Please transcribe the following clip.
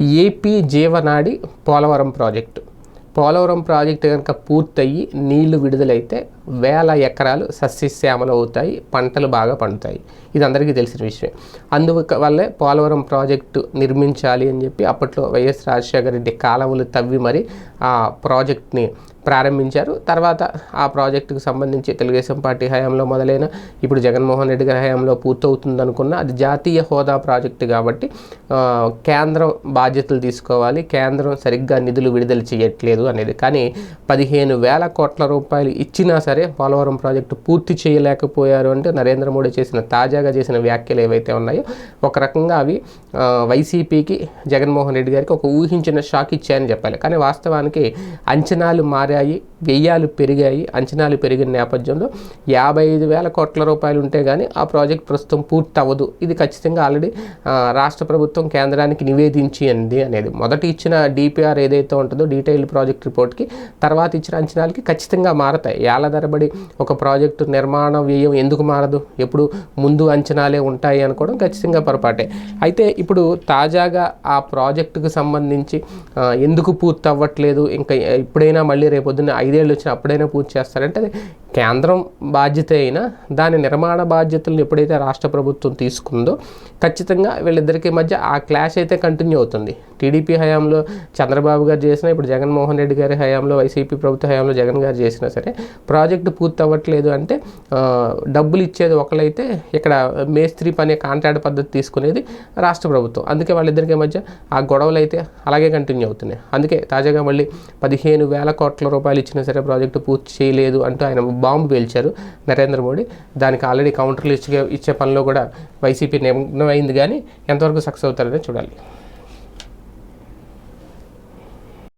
AP జీవనాడి Polavaram project. Polavaram project కనుక పూర్తయ్యి నీళ్ళు విడుదలైతే వేల ఎకరాలు సస్యశ్యామలు అవుతాయి పంటలు బాగా పండుతాయి. ఇది అందరికీ తెలిసిన విషయం. అందువల్లే పోలవరం ప్రాజెక్టు నిర్మించాలి అని చెప్పి అప్పట్లో వైఎస్ రాజశేఖర రెడ్డి కాలువలు తవ్వి మరి ఆ ప్రాజెక్ట్ని ప్రారంభించారు. తర్వాత ఆ ప్రాజెక్టుకు సంబంధించి తెలుగుదేశం పార్టీ హయాంలో మొదలైన ఇప్పుడు జగన్మోహన్ రెడ్డి గారి హయాంలో పూర్తవుతుంది అనుకున్న అది జాతీయ హోదా ప్రాజెక్టు కాబట్టి కేంద్రం బాధ్యతలు తీసుకోవాలి. కేంద్రం సరిగ్గా నిధులు విడుదల చేయట్లేదు అనేది. కానీ పదిహేను వేల కోట్ల రూపాయలు ఇచ్చినా సరే పోలవరం ప్రాజెక్టు పూర్తి చేయలేకపోయారు అంటే నరేంద్ర మోడీ చేసిన తాజాగా చేసిన వ్యాఖ్యలు ఏవైతే ఉన్నాయో ఒక రకంగా అవి వైసీపీకి జగన్మోహన్ రెడ్డి గారికి ఒక ఊహించిన షాక్ ఇచ్చాయని చెప్పాలి. కానీ వాస్తవానికి అంచనాలు మారాయి. వ్యయాలు పెరిగాయి అంచనాలు పెరిగిన నేపథ్యంలో యాభై ఐదు వేల కోట్ల రూపాయలు ఉంటే కానీ ఆ ప్రాజెక్ట్ ప్రస్తుతం పూర్తి అవ్వదు ఇది ఖచ్చితంగా ఆల్రెడీ రాష్ట్ర ప్రభుత్వం కేంద్రానికి నివేదించింది అనేది. మొదట ఇచ్చిన డిపిఆర్ ఏదైతే ఉంటుందో డీటెయిల్డ్ ప్రాజెక్ట్ రిపోర్ట్కి తర్వాత ఇచ్చిన అంచనాలకి ఖచ్చితంగా మారతాయి. ఏళ్ళ ధరబడి ఒక ప్రాజెక్టు నిర్మాణ వ్యయం ఎందుకు మారదు? ఎప్పుడు ముందు అంచనాలే ఉంటాయి అనుకోవడం ఖచ్చితంగా పొరపాటే. అయితే ఇప్పుడు తాజాగా ఆ ప్రాజెక్టుకు సంబంధించి ఎందుకు పూర్తి అవ్వట్లేదు ఇంకా ఇప్పుడైనా మళ్ళీ రేపొద్దున ఐదేళ్ళు వచ్చిన అప్పుడైనా పూర్తి చేస్తారంటే అది కేంద్రం బాధ్యత అయినా దాని నిర్మాణ బాధ్యతలను ఎప్పుడైతే రాష్ట్ర ప్రభుత్వం తీసుకుందో ఖచ్చితంగా వీళ్ళిద్దరికి మధ్య ఆ క్లాష్ అయితే కంటిన్యూ అవుతుంది. టీడీపీ హయాంలో చంద్రబాబు గారు చేసినా ఇప్పుడు జగన్మోహన్ రెడ్డి గారి హయాంలో వైసీపీ ప్రభుత్వ హయాంలో జగన్ గారు చేసినా సరే ప్రాజెక్టు పూర్తి అవ్వట్లేదు అంటే డబ్బులు ఇచ్చేది ఒకళ్ళైతే ఇక్కడ మేస్త్రి పనే కాంట్రాక్ట్ పద్ధతి తీసుకునేది రాష్ట్ర ప్రభుత్వం. అందుకే వాళ్ళిద్దరికి మధ్య ఆ గొడవలు అయితే అలాగే కంటిన్యూ అవుతున్నాయి. అందుకే తాజాగా మళ్ళీ పదిహేను వేల కోట్ల రూపాయలు ఇచ్చినా సరే ప్రాజెక్టు పూర్తి చేయలేదు అంటూ ఆయన బాంబు పేల్చారు నరేంద్ర మోడీ. దానికి ఆల్రెడీ కౌంటర్లు ఇచ్చే ఇచ్చే పనిలో కూడా వైసీపీ నిమగ్నం అయింది కానీ ఎంతవరకు సక్సెస్ అవుతారనే చూడాలి.